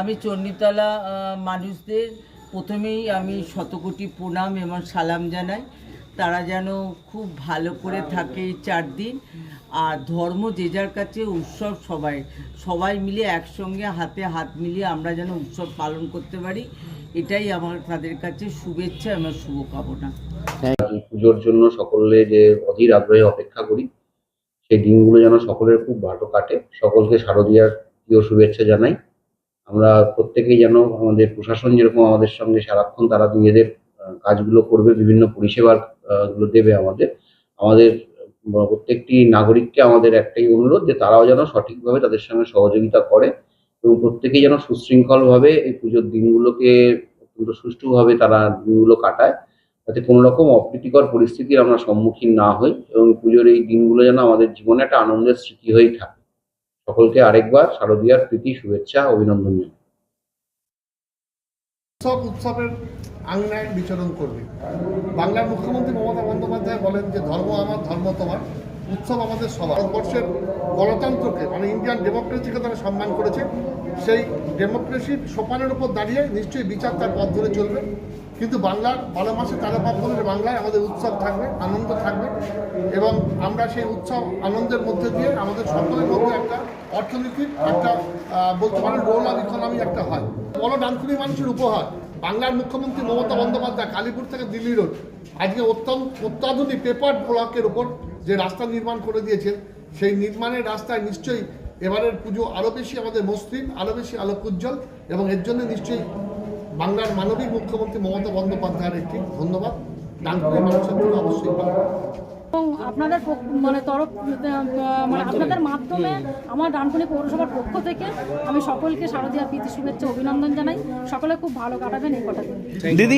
আমি চণ্ডীতলা মানুষদের প্রথমেই আমি শতকোটি প্রণাম এবং সালাম জানাই। তারা যেন খুব ভালো করে থাকে এই চার দিন। আর ধর্ম যে যার কাছে, উৎসব সবাই সবাই মিলে একসঙ্গে হাতে হাত মিলিয়ে আমরা যেন উৎসব পালন করতে পারি, এটাই আমার, তাদের কাছে শুভেচ্ছা এবং শুভকামনা। পুজোর জন্য সকলে যে অধীর আগ্রহে অপেক্ষা করি, সেই দিনগুলো যেন সকলের খুব ভালো কাটে। সকলকে শারদীয়ার প্রিয় শুভেচ্ছা জানাই। আমরা প্রত্যেকেই যেন আমাদের প্রশাসন যেরকম আমাদের সঙ্গে সারাক্ষণ তারা নিজেদের কাজগুলো করবে, বিভিন্ন পরিষেবারগুলো দেবে আমাদের। আমাদের প্রত্যেকটি নাগরিককে আমাদের একটাই অনুরোধ যে তারাও যেন সঠিকভাবে তাদের সঙ্গে সহযোগিতা করে এবং প্রত্যেকেই যেন সুশৃঙ্খলভাবে এই পুজোর দিনগুলোকে অত্যন্ত সুষ্ঠুভাবে তারা দিনগুলো কাটায়, যাতে কোনো রকম অপ্রীতিকর পরিস্থিতির আমরা সম্মুখীন না হই এবং পুজোর এই দিনগুলো যেন আমাদের জীবনে একটা আনন্দের স্মৃতি হয়েই থাকে। সকলকে আরেকবার শারদীয়ার প্রীতি, শুভেচ্ছা অভিনন্দন জানাই উৎসব, উৎসবের আঙিনায় বিচরণ করবে। বাংলার মুখ্যমন্ত্রী মমতা বন্দ্যোপাধ্যায় বলেন যে, ধর্ম আমার, ধর্ম তোমার। উৎসব আমাদের সবার। ভারতবর্ষের গণতন্ত্রকে মানে ইন্ডিয়ান ডেমোক্রেসিকে তারা সম্মান করেছে। সেই ডেমোক্রেসির সোপানের উপর দাঁড়িয়ে নিশ্চয়ই বিচার তার পথ ধরে চলবে। কিন্তু বাংলার বারো মাসে তেরো পার্বণের বাংলায় আমাদের উৎসব থাকবে, আনন্দ থাকবে। এবং আমরা সেই উৎসব, আনন্দের মধ্যে দিয়ে আমাদের সকলের মধ্যে একটা অর্থনীতির একটা বলতে পারেন রোল অফ ইকোনমি একটা হয়। বড় ডানকুনি মানুষের উপহার। বাংলার মুখ্যমন্ত্রী মমতা বন্দ্যোপাধ্যায় কালীপুর থেকে দিল্লি রোড। আজকে অত্যন্ত, অত্যাধুনিক পেপার ব্লকের উপর যে রাস্তা নির্মাণ করে দিয়েছেন, সেই নির্মাণের রাস্তায় নিশ্চয়ই এবারের পুজো আরও বেশি আমাদের মসৃণ আরও বেশি আলোকোজ্জ্বল, এবং এর জন্য নিশ্চয়ই বাংলার মানবিক মুখ্যমন্ত্রী মমতা বন্দ্যোপাধ্যায়ের একটি ধন্যবাদ। ডানকুনি মানুষের জন্য অবশ্যই। এবং আপনাদের পক্ষ- মানে তরফ মানে আপনাদের মাধ্যমে আমার ডানকুনি পৌরসভার পক্ষ থেকে আমি সকলকে শারদীয় প্রীতি শুভেচ্ছা অভিনন্দন জানাই। সকলে খুব ভালো কাটাবেন এই কটা দিন। দিদি